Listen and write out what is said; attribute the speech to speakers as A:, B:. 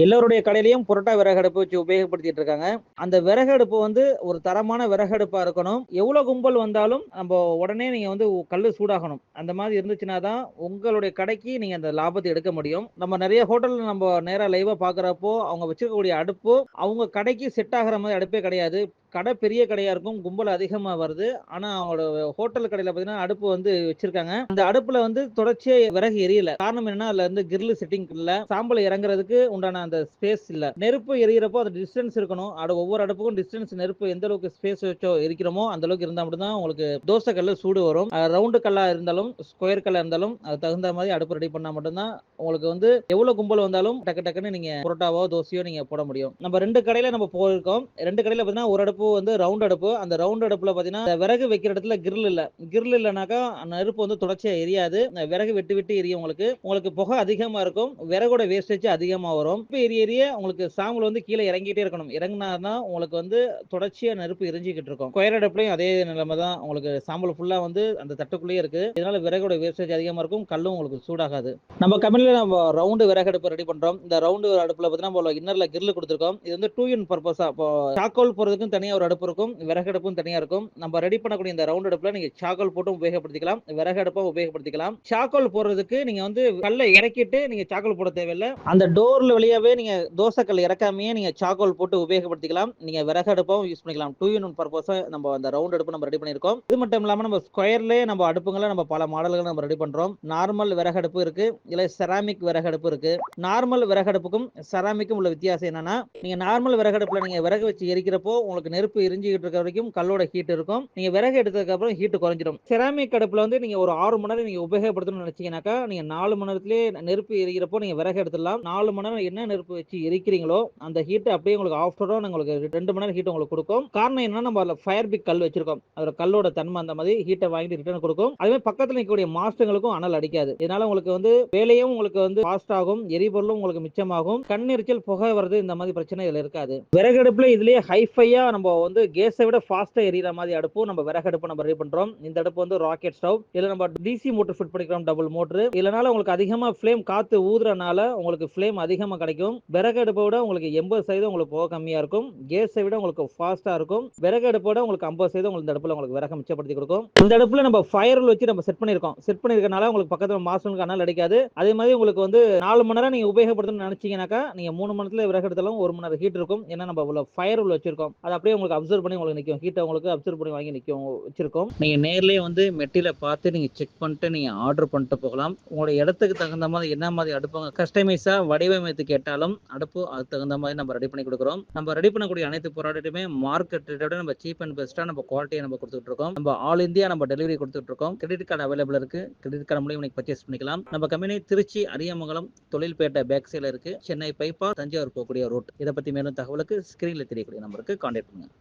A: எல்லோருடைய கடையிலையும் புரோட்டா விறகு அடுப்பு வச்சு உபயோகப்படுத்திட்டு இருக்காங்க. அந்த விறகு அடுப்பு வந்து ஒரு தரமான விறகு அடுப்பாக இருக்கணும். எவ்வளவு கும்பல் வந்தாலும் நம்ம உடனே நீங்க வந்து கல் சூடாகணும். அந்த மாதிரி இருந்துச்சுன்னா தான் உங்களுடைய கடைக்கு நீங்க அந்த லாபத்தை எடுக்க முடியும். நம்ம நிறைய ஹோட்டல்ல நம்ம நேரா லைவா பாக்குறப்போ அவங்க வச்சிருக்கக்கூடிய அடுப்பு அவங்க கடைக்கு செட் ஆகிற மாதிரி அடுப்பே கிடையாது. கடை பெரிய கடையா இருக்கும் கும்பல் அதிகமா வருது. ஆனா அவங்களோட ஹோட்டல் கடையில பாத்தீங்கன்னா அடுப்பு வந்து வச்சிருக்காங்க. அந்த அடுப்புல வந்து தொடர்ச்சியா விறகு எரியல. காரணம் என்னன்னா அதுல வந்து கிரில் செட்டிங் இல்ல. சாம்பல் இறங்குறதுக்கு உண்டான அந்த ஸ்பேஸ் இல்ல. நெருப்பு எரியறப்போ அது டிஸ்டன்ஸ் இருக்கணும். அட ஒவ்வொரு அடுப்புக்கும் டிஸ்டன்ஸ் நெருப்பு எந்த அளவுக்கு ஸ்பேஸ் வச்சோ எரிக்கிறோமோ அந்த அளவுக்கு இருந்தா மட்டும்தான் உங்களுக்கு தோசை கல்ல சூடு வரும். ரவுண்டு கல்லா இருந்தாலும் ஸ்கொயர் கல்லாக இருந்தாலும் அது தகுந்த மாதிரி அடுப்பு ரெடி பண்ணா மட்டும்தான் உங்களுக்கு வந்து எவ்வளவு கும்பல் வந்தாலும் டக்கு டக்குன்னு நீங்க புரோட்டாவோ தோசையோ நீங்க போட முடியும். நம்ம ரெண்டு கடையில நம்ம போயிருக்கோம். ரெண்டு கடையில பாத்தீங்கன்னா ஒரு அடுப்பு வந்து ரவுண்ட் அடுப்பு. அந்த ரவுண்ட் அடுப்புல பாத்தீங்கன்னா விறகு வைக்கிற இடத்துல கிரில் இல்ல. கிரில் இல்லைனாக்கா நெருப்பு வந்து தொடர்ச்சியா எரியாது. விறகு விட்டு விட்டு எரியும் உங்களுக்கு. உங்களுக்கு புகை அதிகமா இருக்கும். விறகோட வேஸ்டேஜ் அதிகமா வரும். இப்போ எரிய எரிய உங்களுக்கு சாம்பல் வந்து கீழே இறங்கிட்டே இருக்கணும். இறங்கினாதான் உங்களுக்கு வந்து தொடர்ச்சியா நெருப்பு எரிஞ்சுக்கிட்டு இருக்கும். கொயர் அடுப்புலையும் அதே நிலைமை தான். உங்களுக்கு சாம்பல் ஃபுல்லா வந்து அந்த தட்டுக்குள்ளேயே இருக்கு. இதனால விறகோட வேஸ்டேஜ் அதிகமா இருக்கும். கல்லும் உங்களுக்கு சூடாகாது. நம்ம கம்பெனில நம்ம ரவுண்டு விறகு அடுப்பு ரெடி பண்றோம். இந்த ரவுண்டு அடுப்புல பாத்தீங்கன்னா இன்னர்ல கிரில் கொடுத்துருக்கோம். இது வந்து டூ இன் பர்பஸா இப்போ சாக்கோல் போறதுக்கும் தனியாக ஒரு அடுப்பு இருக்கும். விறகு அடுப்பும் தனியாக இருக்கும். நம்ம ரெடி பண்ணக்கூடிய இந்த ரவுண்ட் அடுப்புல நீங்க சாக்கோல் போட்டும் உபயோகப்படுத்திக்கலாம். விறகு அடுப்பும் உபயோகப்படுத்திக்கலாம். சாக்கோல் போடுறதுக்கு நீங்க வந்து கல்லை இறக்கிட்டு நீங்க சாக்கோல் போட தேவையில்லை. அந்த டோர்ல வழியாவே நீங்க தோசை கல் இறக்காமையே நீங்க சாக்கோல் போட்டு உபயோகப்படுத்திக்கலாம். நீங்க விறகு அடுப்பும் யூஸ் பண்ணிக்கலாம். டூ இன் ஒன் பர்பஸா நம்ம அந்த ரவுண்ட் அடுப்பு நம்ம ரெடி பண்ணிருக்கோம் இது மட்டும் இல்லாம நம்ம ஸ்கொயர்லேயே நம்ம அடுப்புங்களை நம்ம பல மாடல்களை நம்ம ரெடி பண்றோம். நார்மல் விறகு அடுப்பு இருக்கு. இல்லை செராமிக் விறகு அடுப்பு இருக்கு. நார்மல் விறகு அடுப்புக்கும் செராமிக்கும் உள்ள வித்தியாசம் என்னன்னா நீங்க நார்மல் விறகு அடுப்புல நீங்க விறகு வச்சு எரிக்கிறப்போ உங்களுக்கு நெருப்பு எரிஞ்சுக்கிட்டு இருக்க வரைக்கும் கல்லோட ஹீட் இருக்கும். நீங்க விறகு எடுத்ததுக்கு அப்புறம் ஹீட் குறைஞ்சிடும். செராமிக் அடுப்புல வந்து நீங்க ஒரு ஆறு மணி நேரம் நீங்க உபயோகப்படுத்தணும்னு நினைச்சீங்கன்னாக்கா நீங்க நாலு மணி நேரத்திலேயே நெருப்பு எரிக்கிறப்போ நீங்க விறகு எடுத்துடலாம். நாலு மணி நேரம் என்ன நெருப்பு வச்சு எரிக்கிறீங்களோ அந்த ஹீட் அப்படியே உங்களுக்கு ஆஃப்டரும் உங்களுக்கு ரெண்டு மணி நேரம் ஹீட் உங்களுக்கு கொடுக்கும். காரணம் என்னன்னா நம்ம அதில் ஃபயர் பிக் கல் வச்சிருக்கோம். அதோட கல்லோட தன்மை அந்த மாதிரி ஹீட்டை வாங்கிட்டு ரிட்டர்ன் கொடுக்கும். அதே மாதிரி பக்கத்தில் இருக்கக்கூடிய மாஸ்டர்களுக்கும் அனல் அடிக்காது. இதனால உங்களுக்கு வந்து வேலையும் உங்களுக்கு வந்து ஃபாஸ்ட் ஆகும். எரிபொருளும் உங்களுக்கு மிச்சமாகும். கண்ணெரிச்சல் புகை வருது இந்த மாதிரி பிரச்சனை இதில் இருக்காது. விறகு அடுப்பில் இதுலயே ஹைஃபையா நம்ம இப்போ வந்து கேஸை விட ஃபாஸ்டா எரியற மாதிரி அடுப்பும் நம்ம விறகு அடுப்பு நம்ம ரெடி பண்றோம். இந்த அடுப்பு வந்து ராக்கெட் ஸ்டவ் இல்லை நம்ம டிசி மோட்டர் ஃபிட் பண்ணிக்கிறோம் டபுள் மோட்டர் இல்லைனால உங்களுக்கு அதிகமா ஃப்ளேம் காத்து ஊதுறனால உங்களுக்கு ஃப்ளேம் அதிகமா கிடைக்கும். விறகு அடுப்பை விட உங்களுக்கு எண்பது சதவீதம் உங்களுக்கு போக கம்மியா இருக்கும். கேஸை விட உங்களுக்கு ஃபாஸ்டா இருக்கும். விறகு அடுப்போட உங்களுக்கு ஐம்பது சதவீதம் உங்களுக்கு இந்த அடுப்புல உங்களுக்கு விறகு மிச்சப்படுத்தி கொடுக்கும். இந்த அடுப்புல நம்ம ஃபயர் வச்சு நம்ம செட் பண்ணிருக்கோம் செட் பண்ணிருக்கனால உங்களுக்கு பக்கத்துல மாசனுக்கு அனல் அடிக்காது. அதே மாதிரி உங்களுக்கு வந்து நாலு மணி நேரம் நீங்க உபயோகப்படுத்தணும்னு நினைச்சீங்கன்னாக்கா நீங்க மூணு மணி நேரத்துல விறகு எடுத்தாலும் ஒரு மணி நேரம் ஹீட் இருக்கும். ஏன்னா நம்ம உள்ள ஃபயர் உள்ள வச்சிருக்கோம். அது அப்படியே உங்களுக்கு அப்சர்வ் பண்ணி உங்களுக்கு நிற்கும் ஹீட்டை உங்களுக்கு அப்சர்வ் பண்ணி வாங்கி நிற்கும் வச்சிருக்கோம். நீங்கள் நேர்லேயே வந்து மெட்டீரியலை பார்த்து நீங்கள் செக் பண்ணிட்டு நீங்கள் ஆர்டர் பண்ணிட்டு போகலாம். உங்களோட இடத்துக்கு தகுந்த மாதிரி என்ன மாதிரி அடுப்பாங்க கஸ்டமைஸாக வடிவமைத்து கேட்டாலும் அடுப்பு அதுக்கு தகுந்த மாதிரி நம்ம ரெடி பண்ணி கொடுக்குறோம். நம்ம ரெடி பண்ணக்கூடிய அனைத்து ப்ராடக்ட்டுமே மார்க்கெட் ரேட்டோட நம்ம சீப் அண்ட் பெஸ்ட்டாக நம்ம குவாலிட்டியை நம்ம கொடுத்துட்டு இருக்கோம். நம்ம ஆல் இந்தியா நம்ம டெலிவரி கொடுத்துட்டு இருக்கோம். கிரெடிட் கார்டு அவைலபிள் இருக்கு. கிரெடிட் கார்டு மூலியம் நீங்கள் பர்ச்சேஸ் பண்ணிக்கலாம். நம்ம கம்பெனி திருச்சி அரியமங்கலம் தொழில்பேட்டை பேக் சைடில் இருக்கு. சென்னை பைப்பா தஞ்சாவூர் போகக்கூடிய ரூட் இதை பற்றி மேலும் தகவலுக்கு ஸ்க்ரீனில் தெரியக்கூடிய நம்பருக்கு கான்டாக்ட் பண்ணுங்க.